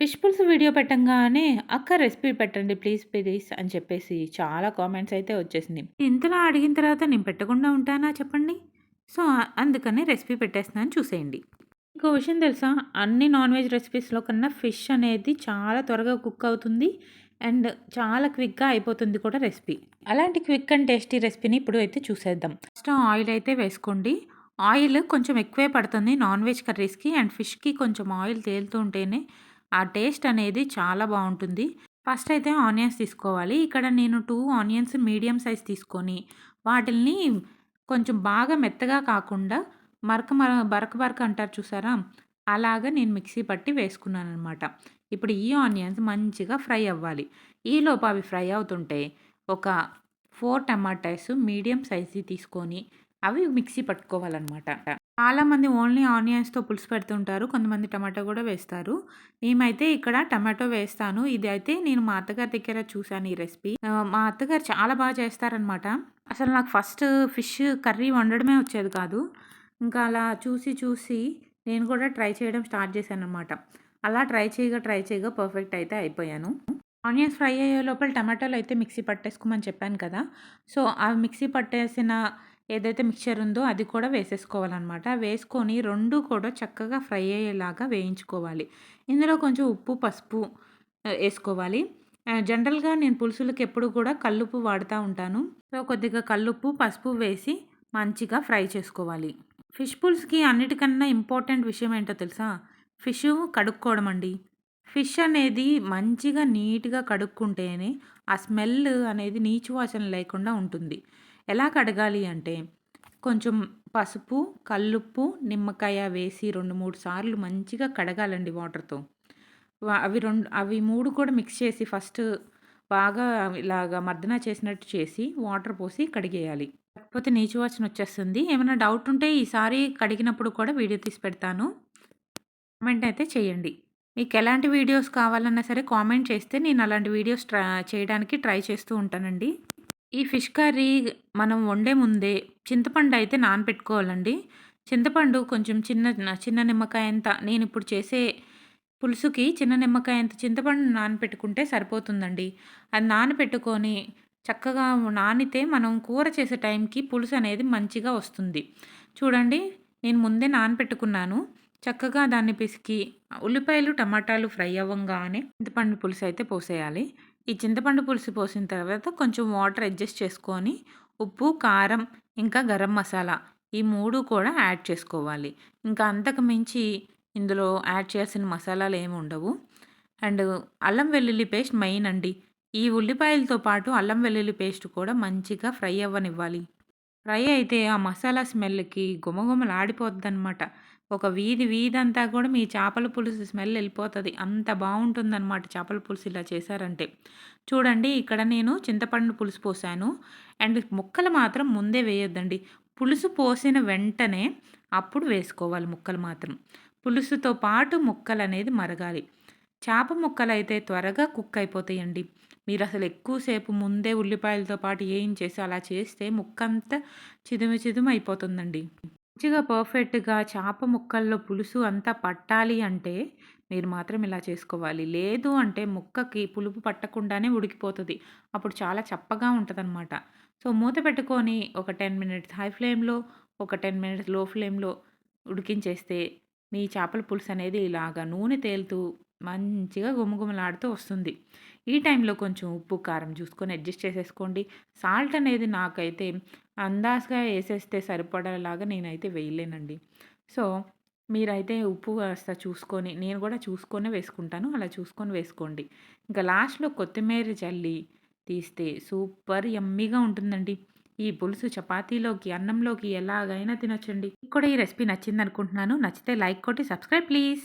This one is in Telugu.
ఫిష్ పులుసు వీడియో పెట్టంగానే అక్క రెసిపీ పెట్టండి ప్లీజ్ ప్లీజ్ అని చెప్పేసి చాలా కామెంట్స్ అయితే వచ్చేసింది. ఇంతలా అడిగిన తర్వాత నేను పెట్టకుండా ఉంటానా చెప్పండి? సో అందుకని రెసిపీ పెట్టేస్తున్నాను చూసేయండి. ఇంకో విషయం తెలుసా? అన్ని నాన్ వెజ్ రెసిపీస్లో కన్నా ఫిష్ అనేది చాలా త్వరగా కుక్ అవుతుంది అండ్ చాలా క్విక్గా అయిపోతుంది కూడా రెసిపీ. అలాంటి క్విక్ అండ్ టేస్టీ రెసిపీని ఇప్పుడు అయితే చూసేద్దాం. ఫస్ట్ ఆయిల్ అయితే వేసుకోండి. ఆయిల్ కొంచెం ఎక్కువే పడుతుంది నాన్ వెజ్ కర్రీస్కి అండ్ ఫిష్కి కొంచెం ఆయిల్ తేలుతూ ఉంటేనే ఆ టేస్ట్ అనేది చాలా బాగుంటుంది. ఫస్ట్ అయితే ఆనియన్స్ తీసుకోవాలి. ఇక్కడ నేను టూ ఆనియన్స్ మీడియం సైజ్ తీసుకొని వాటిల్ని కొంచెం బాగా మెత్తగా కాకుండా మరక మర బరక బరక అంటారు చూసారా? అలాగా నేను మిక్సీ పట్టి వేసుకున్నాను అనమాట ఇప్పుడు ఈ ఆనియన్స్ మంచిగా ఫ్రై అవ్వాలి. ఈలోపు అవి ఫ్రై అవుతుంటే ఒక ఫోర్ టమాటాస్ మీడియం సైజు తీసుకొని అవి మిక్సీ పట్టుకోవాలన్నమాట. చాలామంది ఓన్లీ ఆనియన్స్తో పులుసు పెడుతుంటారు. కొంతమంది టమాటో కూడా వేస్తారు. మేమైతే ఇక్కడ టమాటో వేస్తాను. ఇది అయితే నేను మా అత్తగారి దగ్గర చూశాను ఈ రెసిపీ. మా అత్తగారు చాలా బాగా చేస్తారనమాట అసలు నాకు ఫస్ట్ ఫిష్ కర్రీ వండడమే వచ్చేది కాదు. ఇంకా అలా చూసి చూసి నేను కూడా ట్రై చేయడం స్టార్ట్ చేశాను అనమాట అలా ట్రై చేయగా ట్రై చేయగా పర్ఫెక్ట్ అయితే అయిపోయాను. ఆనియన్స్ ఫ్రై అయ్యే లోపల టమాటాలు అయితే మిక్సీ పట్టేసుకోమని చెప్పాను కదా. సో ఆ మిక్సీ పట్టేసిన ఏదైతే మిక్చర్ ఉందో అది కూడా వేసేసుకోవాలన్నమాట. వేసుకొని రెండు కూడా చక్కగా ఫ్రై అయ్యేలాగా వేయించుకోవాలి. ఇందులో కొంచెం ఉప్పు పసుపు వేసుకోవాలి. జనరల్గా నేను పులుసులకు ఎప్పుడు కూడా కల్లుప్పు వాడుతూ ఉంటాను. సో కొద్దిగా కల్లుప్పు పసుపు వేసి మంచిగా ఫ్రై చేసుకోవాలి. ఫిష్ పులుసుకి అన్నిటికన్నా ఇంపార్టెంట్ విషయం ఏంటో తెలుసా? ఫిష్ కడుక్కోవడం అండి. ఫిష్ అనేది మంచిగా నీట్గా కడుక్కుంటేనే ఆ స్మెల్ అనేది నీచు వాసన లేకుండా ఉంటుంది. ఎలా కడగాలి అంటే కొంచెం పసుపు కల్లుప్పు నిమ్మకాయ వేసి రెండు మూడు సార్లు మంచిగా కడగాలండి వాటర్తో. అవి రెండు అవి మూడు కూడా మిక్స్ చేసి ఫస్ట్ బాగా ఇలాగా మర్దన చేసినట్టు చేసి వాటర్ పోసి కడిగేయాలి. లేకపోతే నీచు వాసన వచ్చేస్తుంది. ఏమైనా డౌట్ ఉంటే ఈసారి కడిగినప్పుడు కూడా వీడియో తీసి పెడతాను. కామెంట్ అయితే చేయండి. మీకు ఎలాంటి వీడియోస్ కావాలన్నా సరే కామెంట్ చేస్తే నేను అలాంటి వీడియోస్ ట్రై చేయడానికి ట్రై చేస్తూ ఉంటానండి. ఈ ఫిష్ కర్రీ మనం వండే ముందే చింతపండు అయితే నానపెట్టుకోవాలండి. చింతపండు కొంచెం చిన్న చిన్న నిమ్మకాయ అంత నేను ఇప్పుడు చేసే పులుసుకి చిన్న నిమ్మకాయ అంత చింతపండు నానపెట్టుకుంటే సరిపోతుందండి. అది నానపెట్టుకొని చక్కగా నానితే మనం కూర చేసే టైంకి పులుసు అనేది మంచిగా వస్తుంది. చూడండి నేను ముందే నానపెట్టుకున్నాను. చక్కగా దాన్ని పిసికి ఉల్లిపాయలు టమాటాలు ఫ్రై అవ్వంగానే చింతపండు పులుసు అయితే పోసేయాలి. ఈ చింతపండు పులుసు పోసిన తర్వాత కొంచెం వాటర్ అడ్జస్ట్ చేసుకొని ఉప్పు కారం ఇంకా గరం మసాలా ఈ మూడు కూడా యాడ్ చేసుకోవాలి. ఇంకా అంతకు మించి ఇందులో యాడ్ చేయాల్సిన మసాలాలు ఏమి ఉండవు. అండ్ అల్లం వెల్లుల్లి పేస్ట్ మెయిన్ అండి. ఈ ఉల్లిపాయలతో పాటు అల్లం వెల్లుల్లి పేస్ట్ కూడా మంచిగా ఫ్రై అవ్వనివ్వాలి. ఫ్రై అయితే ఆ మసాలా స్మెల్కి గుమగుమలు ఆడిపోద్ది అనమాట ఒక వీధి వీధి అంతా కూడా మీ చేపల పులుసు స్మెల్ వెళ్ళిపోతుంది. అంత బాగుంటుందన్నమాట చేపల పులుసు ఇలా చేశారంటే. చూడండి ఇక్కడ నేను చింతపండు పులుసు పోసాను. అండ్ ముక్కలు మాత్రం ముందే వేయొద్దండి. పులుసు పోసిన వెంటనే అప్పుడు వేసుకోవాలి ముక్కలు మాత్రం. పులుసుతో పాటు ముక్కలు అనేది మరగాలి. చేప ముక్కలు అయితే త్వరగా కుక్ అయిపోతాయండి. మీరు అసలు ఎక్కువసేపు ముందే ఉల్లిపాయలతో పాటు చేసి అలా చేస్తే ముక్కంతా చిదుము చిదుము అయిపోతుందండి మంచిగా పర్ఫెక్ట్గా చేప ముక్కల్లో పులుసు అంతా పట్టాలి అంటే మీరు మాత్రం ఇలా చేసుకోవాలి. లేదు అంటే ముక్కకి పులుపు పట్టకుండానే ఉడికిపోతుంది. అప్పుడు చాలా చప్పగా ఉంటుందన్నమాట. సో మూత పెట్టుకొని ఒక టెన్ మినిట్స్ హై ఫ్లేమ్లో ఒక టెన్ మినిట్స్లో ఫ్లేమ్లో ఉడికించేస్తే మీ చేపల పులుసు అనేది ఇలాగా నూనె తేలుతూ మంచిగా గుమగుమలాడుతూ వస్తుంది. ఈ టైంలో కొంచెం ఉప్పు కారం చూసుకొని అడ్జస్ట్ చేసేసుకోండి. సాల్ట్ అనేది నాకైతే అందాజగా వేసేస్తే సరిపడేలాగా నేనైతే వేయలేనండి. సో మీరైతే ఉప్పు కాస్త చూసుకొని నేను కూడా చూసుకొని వేసుకుంటాను. అలా చూసుకొని వేసుకోండి. ఇంకా లాస్ట్లో కొత్తిమీర చల్లి తీస్తే సూపర్ యమ్మీగా ఉంటుందండి. ఈ పులుసు చపాతీలోకి అన్నంలోకి ఎలాగైనా తినొచ్చండి. కూడా ఈ రెసిపీ నచ్చింది అనుకుంటున్నాను నచ్చితే లైక్ కొట్టి సబ్స్క్రైబ్ ప్లీజ్.